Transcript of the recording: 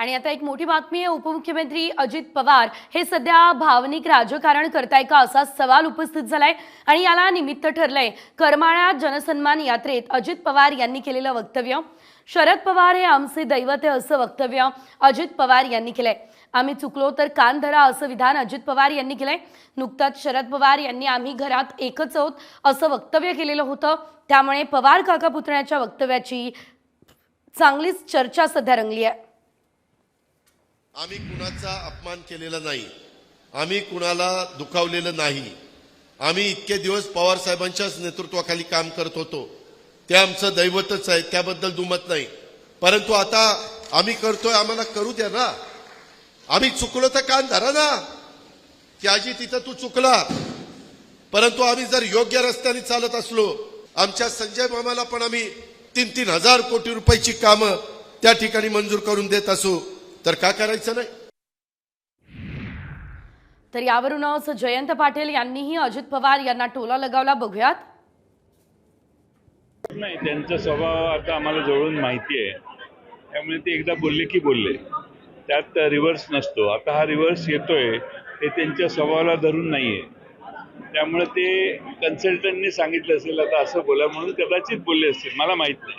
आणि आता एक मोठी बातमी आहे उपमुख्यमंत्री अजित पवार हे सध्या भावनिक राजकारण करताय का असा सवाल उपस्थित झालाय आणि याला निमित्त ठरलंय करमाळा जनसन्मान यात्रेत अजित पवार यांनी केलेलं वक्तव्य. शरद पवार हे आमचे दैवत आहे असं वक्तव्य अजित पवार यांनी केलंय. आम्ही चुकलो तर कान धरा असं विधान अजित पवार यांनी केलंय. नुकताच शरद पवार यांनी आम्ही घरात एकच आहोत असं वक्तव्य केलेलं होतं. त्यामुळे पवार काका पुतण्याच्या वक्तव्याची चांगलीच चर्चा सध्या रंगली आहे. आम्ही कुणाचा अपमान केलेला नाही. आम्ही कुणाला दुखावलेलं नाही. आम्ही इतके दिवस पवार साहेबांच्याच नेतृत्वाखाली काम करत होतो. ते आमचं दैवतच आहे त्याबद्दल दुमत नाही. परंतु आता आम्ही करतोय आम्हाला करू द्या ना. आम्ही चुकलो तर कान धरा ना. की आजी तिथं तू चुकला. परंतु आम्ही जर योग्य रस्त्याने चालत असलो आमच्या संजय मामाला पण आम्ही तीन तीन हजार कोटी रुपयाची कामं त्या ठिकाणी मंजूर करून देत असू. तर का करायचं नाही? तर यावरूनच जयंत पाटील यांनीही अजित पवार यांना टोला लगावला. बघूयात. नाही त्यांचा स्वभाव आता आम्हाला जवळून माहिती आहे. त्यामुळे ते एकदा बोलले की बोलले. त्यात रिव्हर्स नसतो. आता हा रिव्हर्स येतोय ते त्यांच्या स्वभावाला धरून नाहीये. त्यामुळे ते कन्सल्टंटनी सांगितलं असेल आता असं बोला म्हणून कदाचित बोलले असतील. मला माहीत नाही.